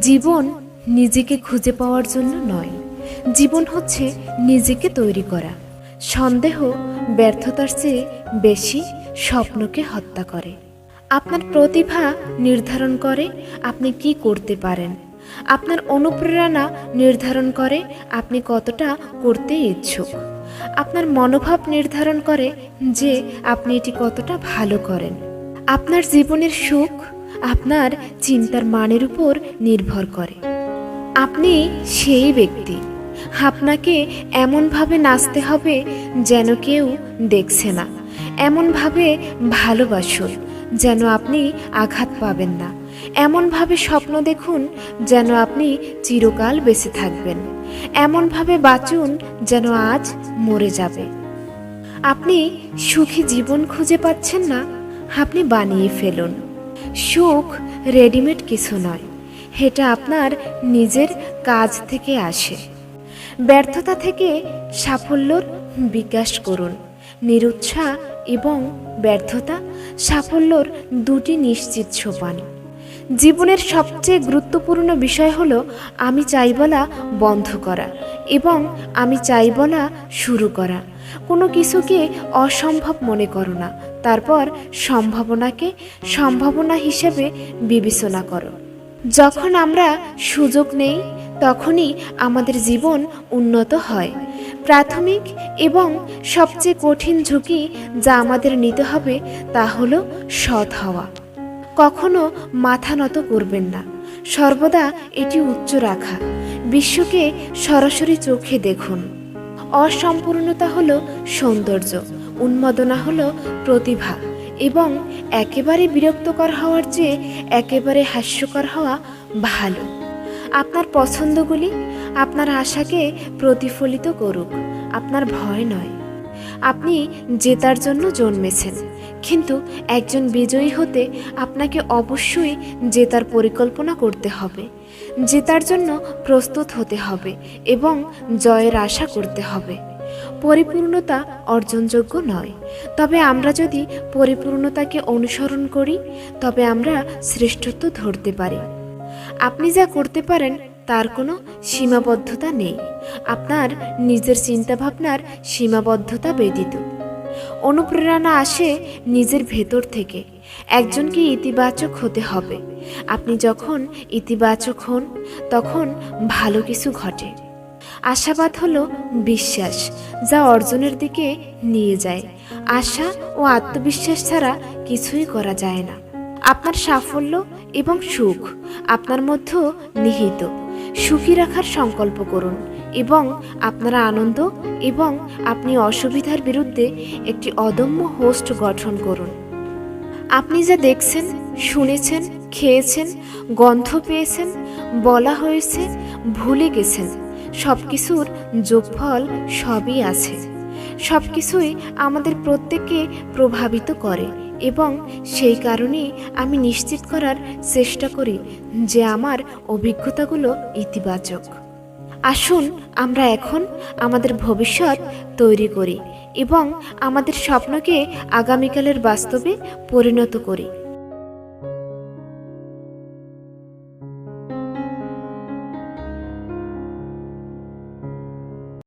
জীবন নিজেকে খুঁজে পাওয়ার জন্য নয়। জীবন হচ্ছে নিজেকে তৈরি করা। সন্দেহ ব্যর্থতার চেয়ে বেশি স্বপ্নকে হত্যা করে। আপনার প্রতিভা নির্ধারণ করে আপনি কি করতে পারেন। আপনার অনুপ্রেরণা নির্ধারণ করে আপনি কতটা করতে ইচ্ছুক। আপনার মনোভাব নির্ধারণ করে যে আপনি এটি কতটা ভালো করেন। আপনার জীবনের সুখ আপনার চিন্তার মানের উপর নির্ভর করে। আপনি সেই ব্যক্তি। আপনাকে এমনভাবে নাচতে হবে যেন কেউ দেখছে না। এমনভাবে ভালোবাসুন যেন আপনি আঘাত পাবেন না। এমনভাবে স্বপ্ন দেখুন যেন আপনি চিরকাল বেঁচে থাকবেন। এমনভাবে বাঁচুন যেন আজ মরে যাবে। আপনি সুখী জীবন খুঁজে পাচ্ছেন না, আপনি বানিয়ে ফেলুন। সুখ রেডিমেড কিছু নয়। এটা আপনার নিজের কাজ থেকে আসে। ব্যর্থতা থেকে সাফল্যর বিকাশ করুন। নিরুৎসাহ এবং ব্যর্থতা সাফল্যর দুটি নিশ্চিত সোপান। জীবনের সবচেয়ে গুরুত্বপূর্ণ বিষয় হলো, আমি চাই বলা বন্ধ করা। এবং আমি চাই না শুরু করা। কোনো কিছুকে অসম্ভব মনে করো না। তারপর সম্ভাবনাকে সম্ভাবনা হিসেবে বিবেচনা করো। যখন আমরা সুযোগ নেই, তখনই আমাদের জীবন উন্নত হয়। প্রাথমিক এবং সবচেয়ে কঠিন ঝুঁকি যা আমাদের নিতে হবে তা হলো সৎ হওয়া। কখনো মাথা নত করবেন না। সর্বদা এটি উচ্চ রাখা। বিশ্বকে সরাসরি চোখে দেখুন। অসম্পূর্ণতা হল সৌন্দর্য, উন্মাদনা হল প্রতিভা এবং একেবারে বিরক্তকর হওয়ার চেয়ে একেবারে হাস্যকর হওয়া ভালো। আপনার পছন্দগুলি আপনার আশাকে প্রতিফলিত করুক, আপনার ভয় নয়। আপনি জেতার জন্য জন্মেছেন। কিন্তু একজন বিজয়ী হতে আপনাকে অবশ্যই জেতার পরিকল্পনা করতে হবে। জেতার জন্য প্রস্তুত হতে হবে এবং জয়ের আশা করতে হবে। পরিপূর্ণতা অর্জনযোগ্য নয়। তবে আমরা যদি পরিপূর্ণতাকে অনুসরণ করি, তবে আমরা শ্রেষ্ঠত্ব ধরতে পারি। আপনি যা করতে পারেন তার কোনো সীমাবদ্ধতা নেই। আপনার নিজের চিন্তাভাবনার সীমাবদ্ধতা ব্যতীত। অনুপ্রেরণা আসে নিজের ভেতর থেকে। একজনকে ইতিবাচক হতে হবে। আপনি যখন ইতিবাচক হন, তখন ভালো কিছু ঘটে। আশাবাদ হলো বিশ্বাস, যা অর্জনের দিকে নিয়ে যায়। আশা ও আত্মবিশ্বাস ছাড়া কিছুই করা যায় না। আপনার সাফল্য এবং সুখ আপনার মধ্যেও নিহিত। সুখী রাখার সংকল্প করুন এবং আপনারা আনন্দ এবং আপনি অসুবিধার বিরুদ্ধে একটি অদম্য হোস্ট গঠন করুন। আপনি যা দেখছেন, শুনেছেন, খেয়েছেন, গন্ধ পেয়েছেন, বলা হয়েছে, ভুলে গেছেন সব কিছুর যোগফল সবই আছে। সব কিছুই আমাদের প্রত্যেককে প্রভাবিত করে। এবং সেই কারণে আমি নিশ্চিত করার চেষ্টা করি যে আমার অভিজ্ঞতাগুলো ইতিবাচক। আসুন আমরা এখন আমাদের ভবিষ্যৎ তৈরি করি এবং আমাদের স্বপ্নকে আগামীকালের বাস্তবে পরিণত করি।